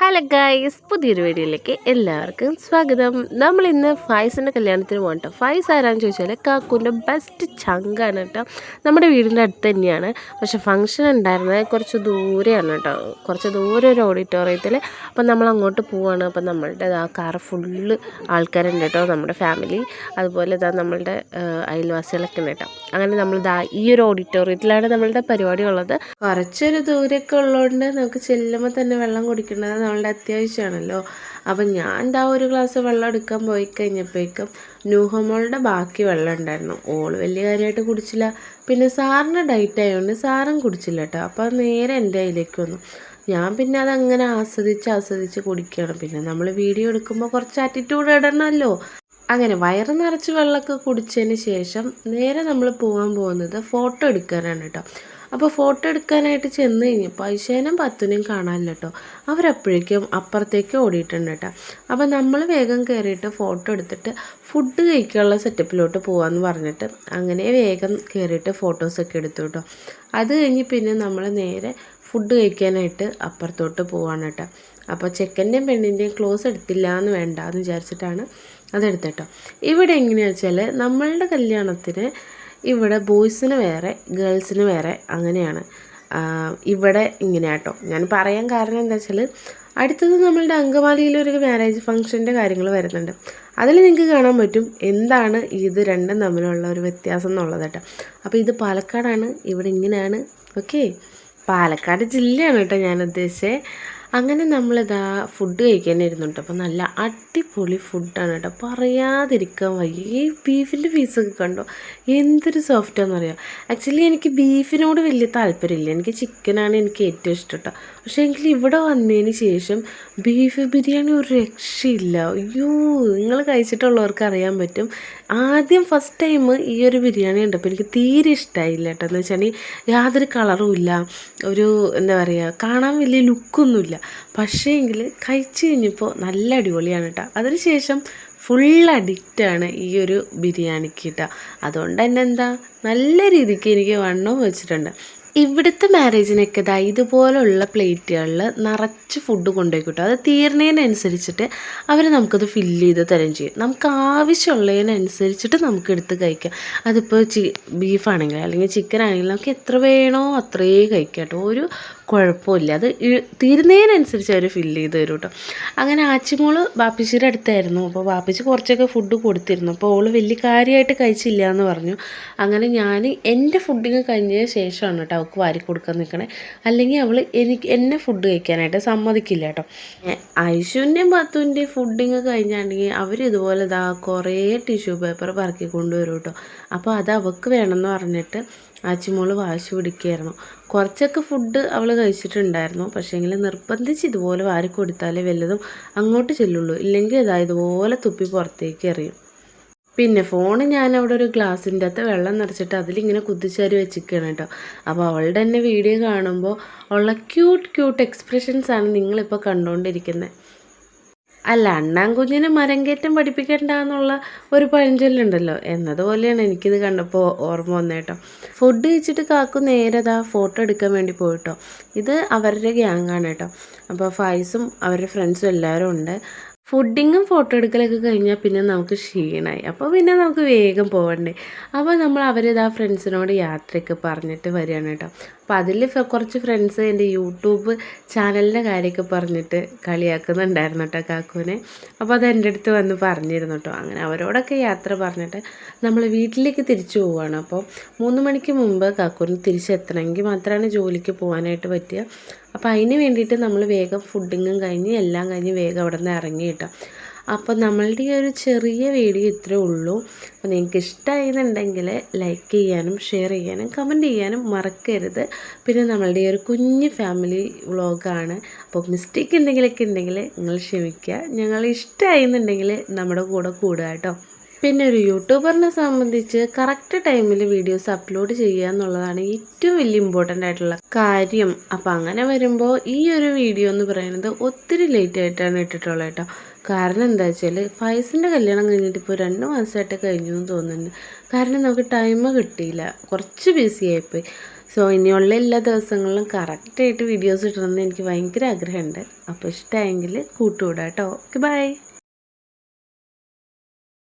Hello guys പുതിയൊരു വീഡിയോയിലേക്ക് എല്ലാവർക്കും സ്വാഗതം. നമ്മൾ ഇന്ന് ഫൈസിന്റെ കല്യാണത്തിന് പോകട്ടോ ഫൈസ് ആരാന്ന് ചോദിച്ചാൽ കാക്കുന്റെ ബെസ്റ്റ് ചങ്കാണ് കേട്ടോ നമ്മുടെ വീടിന്റെ അടുത്ത് തന്നെയാണ്. പക്ഷേ ഫംഗ്ഷൻ ഉണ്ടായിരുന്നത് കുറച്ച് ദൂരെയാണ് കേട്ടോ കുറച്ച് ദൂരെ ഒരു ഓഡിറ്റോറിയത്തിൽ അപ്പം നമ്മൾ അങ്ങോട്ട് പോവാണ്. അപ്പം നമ്മളുടെ ആ കാർ ഫുള്ള് ആൾക്കാരുണ്ട് കേട്ടോ നമ്മുടെ ഫാമിലി അതുപോലെ ഇതാ നമ്മളുടെ അയൽവാസികളൊക്കെ ഉണ്ട് കേട്ടോ അങ്ങനെ നമ്മൾ ദാ ഈ ഒരു ഓഡിറ്റോറിയത്തിലാണ് നമ്മളുടെ പരിപാടി ഉള്ളത്. കുറച്ചൊരു ദൂരമൊക്കെ ഉള്ളതുകൊണ്ട് നമുക്ക് ചെല്ലുമ്പോൾ തന്നെ വെള്ളം കുടിക്കേണ്ടത് നമ്മളുടെ അത്യാവശ്യമാണല്ലോ. അപ്പം ഞാൻ എന്താ ഒരു ഗ്ലാസ് വെള്ളം എടുക്കാൻ പോയി കഴിഞ്ഞപ്പോഴേക്കും നൂഹമോളുടെ ബാക്കി വെള്ളം ഉണ്ടായിരുന്നു. ഓൾ വലിയ കാര്യമായിട്ട് കുടിച്ചില്ല. പിന്നെ സാറിന് ഡയറ്റ് ആയതുകൊണ്ട് സാറും കുടിച്ചില്ല കേട്ടോ. അപ്പം നേരെ എന്റെ അതിലേക്ക് വന്നു. ഞാൻ പിന്നെ അതങ്ങനെ ആസ്വദിച്ച് ആസ്വദിച്ച് കുടിക്കുകയാണ്. പിന്നെ നമ്മൾ വീഡിയോ എടുക്കുമ്പോൾ കുറച്ച് ആറ്റിറ്റ്യൂഡ് ഇടണമല്ലോ. അങ്ങനെ വയറ് നിറച്ച് വെള്ളമൊക്കെ കുടിച്ചതിന് ശേഷം നേരെ നമ്മൾ പോകാൻ പോകുന്നത് ഫോട്ടോ എടുക്കാനാണ് കേട്ടോ. അപ്പോൾ ഫോട്ടോ എടുക്കാനായിട്ട് ചെന്ന് കഴിഞ്ഞപ്പോൾ ഐശേനും പത്തുനെയും കാണാനില്ല കേട്ടോ അവരപ്പോഴേക്കും അപ്പുറത്തേക്ക് ഓടിയിട്ടുണ്ട് കേട്ടോ അപ്പോൾ നമ്മൾ വേഗം കയറിയിട്ട് ഫോട്ടോ എടുത്തിട്ട് ഫുഡ് കഴിക്കാനുള്ള സെറ്റപ്പിലോട്ട് പോകാമെന്ന് പറഞ്ഞിട്ട് അങ്ങനെ വേഗം കയറിയിട്ട് ഫോട്ടോസൊക്കെ എടുത്തു കേട്ടോ അത് കഴിഞ്ഞ് പിന്നെ നമ്മൾ നേരെ ഫുഡ് കഴിക്കാനായിട്ട് അപ്പുറത്തോട്ട് പോവാണ് കേട്ടോ അപ്പോൾ ചെക്കന്റെയും പെണ്ണിന്റെയും ക്ലോസ് എടുത്തില്ല എന്ന് വേണ്ട എന്ന് വിചാരിച്ചിട്ടാണ് അതെടുത്തേട്ടോ ഇവിടെ എങ്ങനെയാണെന്ന് വെച്ചാൽ നമ്മളുടെ കല്യാണത്തിന് ഇവിടെ ബോയ്സിന് വേറെ ഗേൾസിന് വേറെ അങ്ങനെയാണ്. ഇവിടെ ഇങ്ങനെ കേട്ടോ ഞാൻ പറയാൻ കാരണം എന്താ വെച്ചാൽ അടുത്തത് നമ്മളുടെ അങ്കമാലിയിൽ ഒരു മാരേജ് ഫംഗ്ഷന്റെ കാര്യങ്ങൾ വരുന്നുണ്ട്. അതിൽ നിങ്ങൾക്ക് കാണാൻ പറ്റും എന്താണ് ഇത് രണ്ടും തമ്മിലുള്ള ഒരു വ്യത്യാസം എന്നുള്ളത് കേട്ടോ. അപ്പോൾ ഇത് പാലക്കാടാണ് ഇവിടെ ഇങ്ങനെയാണ്. ഓക്കെ? പാലക്കാട് ജില്ലയാണ് കേട്ടോ ഞാൻ ഉദ്ദേശിച്ചത് അങ്ങനെ നമ്മളിതാ ഫുഡ് കഴിക്കാനിരുന്നു കേട്ടോ അപ്പോൾ നല്ല അടിപൊളി ഫുഡാണ് കേട്ടോ. പറയാതിരിക്കാൻ വയ്യ. ഈ ബീഫിന്റെ പീസൊക്കെ കണ്ടോ? എന്തൊരു സോഫ്റ്റാന്ന് അറിയാം ആക്ച്വലി എനിക്ക് ബീഫിനോട് വലിയ താല്പര്യമില്ല. എനിക്ക് ചിക്കനാണ് എനിക്ക് ഏറ്റവും ഇഷ്ടം കേട്ടോ. പക്ഷേ എങ്കിൽ ഇവിടെ വന്നതിന് ശേഷം ബീഫ് ബിരിയാണി ഒരു രക്ഷയില്ല. അയ്യോ നിങ്ങൾ കഴിച്ചിട്ടുള്ളവർക്ക് അറിയാൻ പറ്റും. ആദ്യം ഫസ്റ്റ് ടൈം ഈ ഒരു ബിരിയാണി ഉണ്ടപ്പോൾ എനിക്ക് തീരെ ഇഷ്ടമായില്ല കേട്ടോ. എന്ന് വെച്ചാൽ യാതൊരു കളറും ഇല്ല. ഒരു എന്താ പറയുക കാണാൻ വലിയ ലുക്കൊന്നുമില്ല പക്ഷേ എങ്കിൽ കഴിച്ചു കഴിഞ്ഞപ്പോൾ നല്ല അടിപൊളിയാണ് കേട്ടോ. അതിനുശേഷം ഫുൾ അഡിക്റ്റാണ് ഈ ഒരു ബിരിയാണിക്ക് കേട്ടോ. അതുകൊണ്ട് തന്നെ എന്താ നല്ല രീതിക്ക് എനിക്ക് വണ്ണവും വെച്ചിട്ടുണ്ട്. ഇവിടുത്തെ മാരേജിനൊക്കെ ഇതാ ഇതുപോലുള്ള പ്ലേറ്റുകളിൽ നിറച്ച് ഫുഡ് കൊണ്ടുപോയി കിട്ടും അത് തീർന്നതിനനുസരിച്ചിട്ട് അവർ നമുക്കത് ഫില്ല് ചെയ്ത് തരും ചെയ്യും. നമുക്ക് ആവശ്യമുള്ളതിനനുസരിച്ചിട്ട് നമുക്ക് എടുത്ത് കഴിക്കാം. അതിപ്പോൾ ചി ബീഫാണെങ്കിൽ അല്ലെങ്കിൽ ചിക്കൻ ആണെങ്കിലും നമുക്ക് എത്ര വേണോ അത്രേ കഴിക്കാം കേട്ടോ. ഒരു കുഴപ്പമില്ല. അത് തീരുന്നതിനനുസരിച്ച് അവർ ഫില്ല് ചെയ്ത് തരും കേട്ടോ. അങ്ങനെ ആച്ചിമോൾ ബാപ്പിച്ചിയുടെ അടുത്തായിരുന്നു. അപ്പോൾ ബാപ്പിച്ചി കുറച്ചൊക്കെ ഫുഡ് കൊടുത്തിരുന്നു. അപ്പോൾ ഓൾ വലിയ കാര്യമായിട്ട് കഴിച്ചില്ല എന്ന് പറഞ്ഞു. അങ്ങനെ ഞാൻ എന്റെ ഫുഡിങ് കഴിഞ്ഞതിന് ശേഷമാണ് കേട്ടോ അവൾക്ക് വാരി കൊടുക്കാൻ നിൽക്കണേ. അല്ലെങ്കിൽ അവൾ എനിക്ക് എന്നെ ഫുഡ് കഴിക്കാനായിട്ട് സമ്മതിക്കില്ല കേട്ടോ. ഐശുവിന്റെയും പത്തുവിന്റെയും ഫുഡിങ് കഴിഞ്ഞാണെങ്കിൽ അവർ ഇതുപോലെ ഇതാ കുറേ ടിഷ്യൂ പേപ്പർ പറക്കി കൊണ്ടുവരും കേട്ടോ. അപ്പോൾ അത് അവൾക്ക് വേണമെന്ന് പറഞ്ഞിട്ട് ആച്ചിമോൾ വാശി പിടിക്കുകയായിരുന്നു. കുറച്ചൊക്കെ ഫുഡ് അവൾ കഴിച്ചിട്ടുണ്ടായിരുന്നു. പക്ഷേങ്കിൽ നിർബന്ധിച്ച് ഇതുപോലെ വാരി കൊടുത്താലേ വല്ലതും അങ്ങോട്ട് ചെല്ലുള്ളൂ. ഇല്ലെങ്കിൽ ഇതാ ഇതുപോലെ തുപ്പി പുറത്തേക്ക് എറിയും. പിന്നെ ഫോൺ ഞാൻ അവിടെ ഒരു ഗ്ലാസിന്റെ അകത്ത് വെള്ളം നിറച്ചിട്ട് അതിലിങ്ങനെ കുത്തിച്ചാരി വെച്ചിരിക്കുകയാണ് കേട്ടോ. അപ്പോൾ അവളുടെ തന്നെ വീഡിയോ കാണുമ്പോൾ ഉള്ള ക്യൂട്ട് ക്യൂട്ട് എക്സ്പ്രഷൻസ് ആണ് നിങ്ങളിപ്പോൾ കണ്ടുകൊണ്ടിരിക്കുന്നത്. അല്ല അണ്ണാൻ കുഞ്ഞിന് മരം കയറ്റം പഠിപ്പിക്കണ്ട എന്നുള്ള ഒരു പഴഞ്ചൊല്ലുണ്ടല്ലോ. എന്നതുപോലെയാണ് എനിക്കിത് കണ്ടപ്പോൾ ഓർമ്മ വന്നേട്ടോ ഫുഡ് കഴിച്ചിട്ട് കാക്കു നേരെ ദാ ഫോട്ടോ എടുക്കാൻ വേണ്ടി പോയിട്ടോ. ഇത് അവരുടെ ഗ്യാങ്ങാണ് കേട്ടോ. അപ്പോൾ ഫൈസും അവരുടെ ഫ്രണ്ട്സും എല്ലാവരും ഉണ്ട്. ഫുഡിങ്ങും ഫോട്ടോ എടുക്കലൊക്കെ കഴിഞ്ഞാൽ പിന്നെ നമുക്ക് ക്ഷീണമായി അപ്പോൾ പിന്നെ നമുക്ക് വേഗം പോകണ്ടേ അപ്പോൾ നമ്മൾ അവരിതാ ഫ്രണ്ട്സിനോട് യാത്രയൊക്കെ പറഞ്ഞിട്ട് വരികയാണ് കേട്ടോ. അപ്പോൾ അതിൽ കുറച്ച് ഫ്രണ്ട്സ് എന്റെ യൂട്യൂബ് ചാനലിന്റെ കാര്യമൊക്കെ പറഞ്ഞിട്ട് കളിയാക്കുന്നുണ്ടായിരുന്നു കേട്ടോ കാക്കുവിനെ അപ്പോൾ അത് എന്റെ അടുത്ത് വന്ന് പറഞ്ഞിരുന്നു കേട്ടോ. അങ്ങനെ അവരോടൊക്കെ യാത്ര പറഞ്ഞിട്ട് നമ്മൾ വീട്ടിലേക്ക് തിരിച്ചു പോവുകയാണ് അപ്പോൾ മൂന്ന് മണിക്ക് മുമ്പ് കാക്കുവിന് തിരിച്ചെത്തണമെങ്കിൽ മാത്രമാണ് ജോലിക്ക് പോകാനായിട്ട് പറ്റുക അപ്പോൾ അതിന് വേണ്ടിയിട്ട് നമ്മൾ വേഗം ഫുഡിങ്ങും കഴിഞ്ഞ് എല്ലാം കഴിഞ്ഞ് വേഗം അവിടെ നിന്ന് ഇറങ്ങി കേട്ടോ. അപ്പോൾ നമ്മളുടെ ഈ ഒരു ചെറിയ വീഡിയോ ഇത്രേ ഉള്ളൂ. അപ്പോൾ നിങ്ങൾക്ക് ഇഷ്ടമായിരുന്നുണ്ടെങ്കിൽ ലൈക്ക് ചെയ്യാനും ഷെയർ ചെയ്യാനും കമന്റ് ചെയ്യാനും മറക്കരുത്. പിന്നെ നമ്മളുടെ ഈ ഒരു കുഞ്ഞ് ഫാമിലി വ്ളോഗാണ് അപ്പോൾ മിസ്റ്റേക്ക് എന്തെങ്കിലുമൊക്കെ ഉണ്ടെങ്കിൽ നിങ്ങൾ ക്ഷമിക്കുക. ഞങ്ങൾ ഇഷ്ടമായിരുന്നുണ്ടെങ്കിൽ നമ്മുടെ കൂടെ കൂടുക കേട്ടോ. പിന്നെ ഒരു യൂട്യൂബറിനെ സംബന്ധിച്ച് കറക്റ്റ് ടൈമിൽ വീഡിയോസ് അപ്ലോഡ് ചെയ്യുക എന്നുള്ളതാണ് ഏറ്റവും വലിയ ഇമ്പോർട്ടന്റ് ആയിട്ടുള്ള കാര്യം. അപ്പോൾ അങ്ങനെ വരുമ്പോൾ ഈ ഒരു വീഡിയോ എന്ന് പറയുന്നത് ഒത്തിരി ലേറ്റ് ആയിട്ടാണ് ഇട്ടിട്ടുള്ളത് കേട്ടോ. കാരണം എന്താ വെച്ചാൽ ഫൈസിന്റെ കല്യാണം കഴിഞ്ഞിട്ട് ഇപ്പോൾ രണ്ട് മാസമായിട്ട് കഴിഞ്ഞു എന്ന് തോന്നുന്നുണ്ട്. കാരണം നമുക്ക് ടൈം കിട്ടിയില്ല. കുറച്ച് ബിസി ആയിപ്പോയി. സോ ഇനിയുള്ള എല്ലാ ദിവസങ്ങളിലും കറക്റ്റായിട്ട് വീഡിയോസ് ഇടണമെന്ന് എനിക്ക് ഭയങ്കര ആഗ്രഹമുണ്ട്. അപ്പോൾ ഇഷ്ടമായെങ്കിൽ കൂട്ടുകൂടാം കേട്ടോ. Okay bye